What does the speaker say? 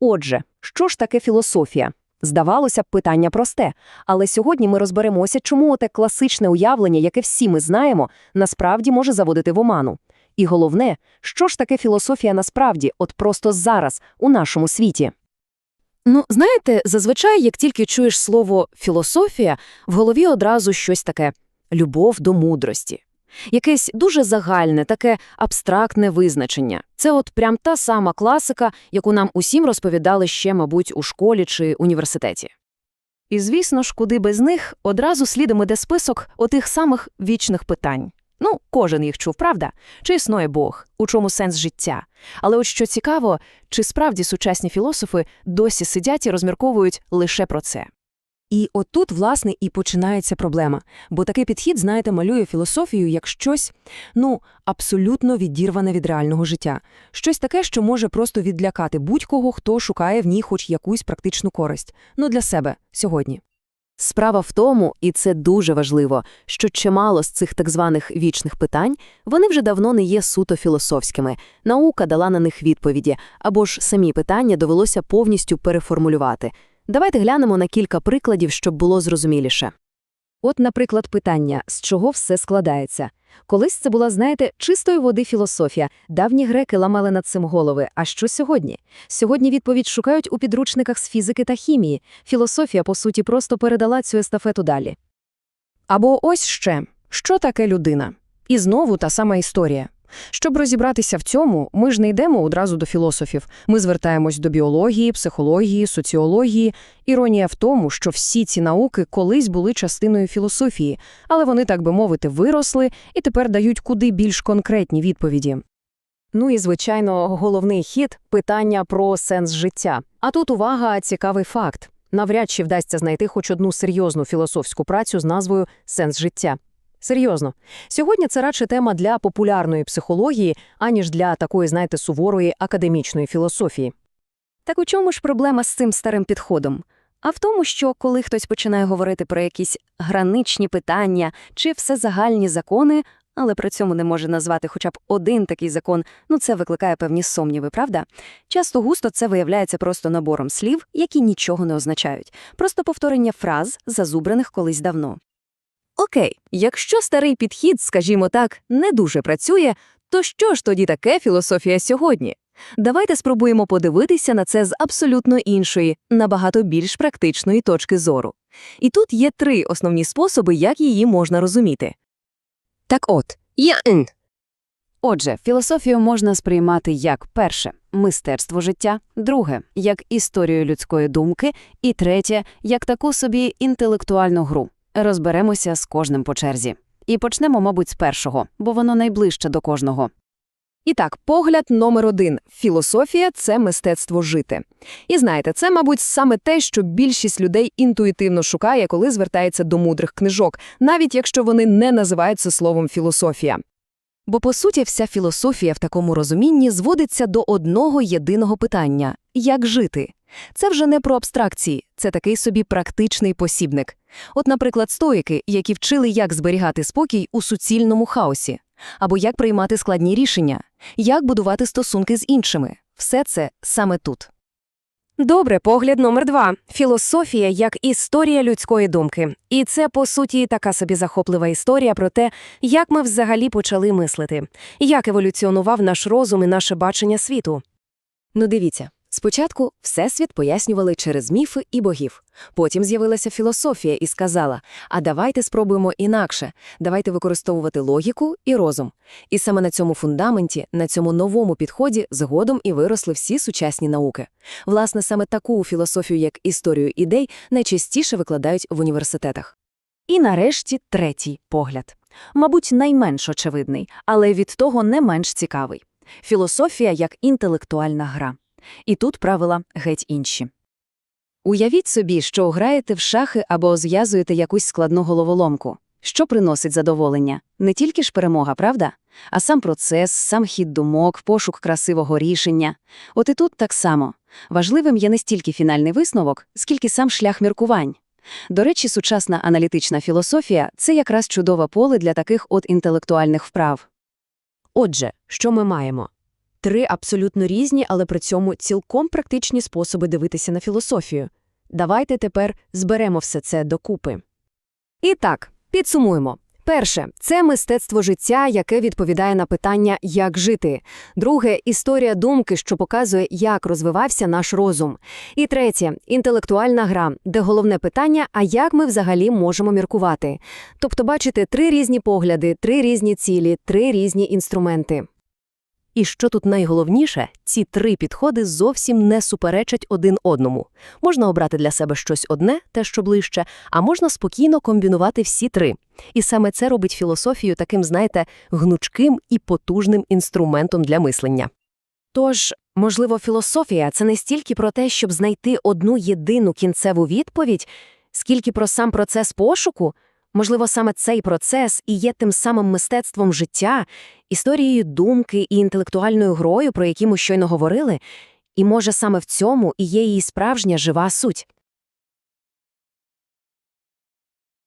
Отже, що ж таке філософія? Здавалося б, питання просте, але сьогодні ми розберемося, чому оте класичне уявлення, яке всі ми знаємо, насправді може заводити в оману. І головне, що ж таке філософія насправді, от просто зараз, у нашому світі? Ну, знаєте, зазвичай, як тільки чуєш слово «філософія», в голові одразу щось таке «любов до мудрості». Якесь дуже загальне, таке абстрактне визначення. Це от прям та сама класика, яку нам усім розповідали ще, мабуть, у школі чи університеті. І, звісно ж, куди без них, одразу слідом іде список отих самих вічних питань. Ну, кожен їх чув, правда? Чи існує Бог? У чому сенс життя? Але от що цікаво, чи справді сучасні філософи досі сидять і розмірковують лише про це? І отут, власне, і починається проблема. Бо такий підхід, знаєте, малює філософію як щось, ну, абсолютно відірване від реального життя. Щось таке, що може просто відлякати будь-кого, хто шукає в ній хоч якусь практичну користь. Ну, для себе, сьогодні. Справа в тому, і це дуже важливо, що чимало з цих так званих вічних питань вони вже давно не є суто філософськими. Наука дала на них відповіді, або ж самі питання довелося повністю переформулювати. Давайте глянемо на кілька прикладів, щоб було зрозуміліше. От, наприклад, питання, з чого все складається. Колись це була, знаєте, чистої води філософія. Давні греки ламали над цим голови. А що сьогодні? Сьогодні відповідь шукають у підручниках з фізики та хімії. Філософія, по суті, просто передала цю естафету далі. Або ось ще, що таке людина? І знову та сама історія. Щоб розібратися в цьому, ми ж не йдемо одразу до філософів. Ми звертаємось до біології, психології, соціології. Іронія в тому, що всі ці науки колись були частиною філософії, але вони, так би мовити, виросли і тепер дають куди більш конкретні відповіді. Ну і, звичайно, головний хід – питання про сенс життя. А тут увага, цікавий факт. Навряд чи вдасться знайти хоч одну серйозну філософську працю з назвою «Сенс життя». Серйозно. Сьогодні це радше тема для популярної психології, аніж для такої, знаєте, суворої академічної філософії. Так у чому ж проблема з цим старим підходом? А в тому, що коли хтось починає говорити про якісь граничні питання чи всезагальні закони, але при цьому не може назвати хоча б один такий закон, ну це викликає певні сумніви, правда? Часто густо це виявляється просто набором слів, які нічого не означають, просто повторення фраз, зазубрених колись давно. Окей, якщо старий підхід, скажімо так, не дуже працює, то що ж тоді таке філософія сьогодні? Давайте спробуємо подивитися на це з абсолютно іншої, набагато більш практичної точки зору. І тут є три основні способи, як її можна розуміти. Так от, я н. Отже, філософію можна сприймати як перше мистецтво життя, друге як історію людської думки, і третє як таку собі інтелектуальну гру. Розберемося з кожним по черзі. І почнемо, мабуть, з першого, бо воно найближче до кожного. І так, погляд номер один – філософія – це мистецтво жити. І знаєте, це, мабуть, саме те, що більшість людей інтуїтивно шукає, коли звертається до мудрих книжок, навіть якщо вони не називаються словом філософія. Бо, по суті, вся філософія в такому розумінні зводиться до одного єдиного питання – як жити? Це вже не про абстракції, це такий собі практичний посібник. От, наприклад, стоїки, які вчили, як зберігати спокій у суцільному хаосі, або як приймати складні рішення, як будувати стосунки з іншими. Все це саме тут. Добре, погляд номер два. Філософія як історія людської думки. І це, по суті, така собі захоплива історія про те, як ми взагалі почали мислити, як еволюціонував наш розум і наше бачення світу. Ну дивіться, спочатку Всесвіт пояснювали через міфи і богів. Потім з'явилася філософія і сказала, а давайте спробуємо інакше, давайте використовувати логіку і розум. І саме на цьому фундаменті, на цьому новому підході згодом і виросли всі сучасні науки. Власне, саме таку філософію, як історію ідей, найчастіше викладають в університетах. І нарешті третій погляд. Мабуть, найменш очевидний, але від того не менш цікавий. Філософія як інтелектуальна гра. І тут правила геть інші. Уявіть собі, що граєте в шахи або зв'язуєте якусь складну головоломку. Що приносить задоволення? Не тільки ж перемога, правда? А сам процес, сам хід думок, пошук красивого рішення. От і тут так само. Важливим є не стільки фінальний висновок, скільки сам шлях міркувань. До речі, сучасна аналітична філософія – це якраз чудове поле для таких от інтелектуальних вправ. Отже, що ми маємо? Три абсолютно різні, але при цьому цілком практичні способи дивитися на філософію. Давайте тепер зберемо все це докупи. І так, підсумуємо. Перше – це мистецтво життя, яке відповідає на питання «як жити?». Друге – історія думки, що показує, як розвивався наш розум. І третє – інтелектуальна гра, де головне питання «а як ми взагалі можемо міркувати?». Тобто, бачите, три різні погляди, три різні цілі, три різні інструменти. І що тут найголовніше, ці три підходи зовсім не суперечать один одному. Можна обрати для себе щось одне, те, що ближче, а можна спокійно комбінувати всі три. І саме це робить філософію таким, знаєте, гнучким і потужним інструментом для мислення. Тож, можливо, філософія – це не стільки про те, щоб знайти одну єдину кінцеву відповідь, скільки про сам процес пошуку. Можливо, саме цей процес і є тим самим мистецтвом життя, історією думки і інтелектуальною грою, про які ми щойно говорили, і може саме в цьому і є її справжня жива суть.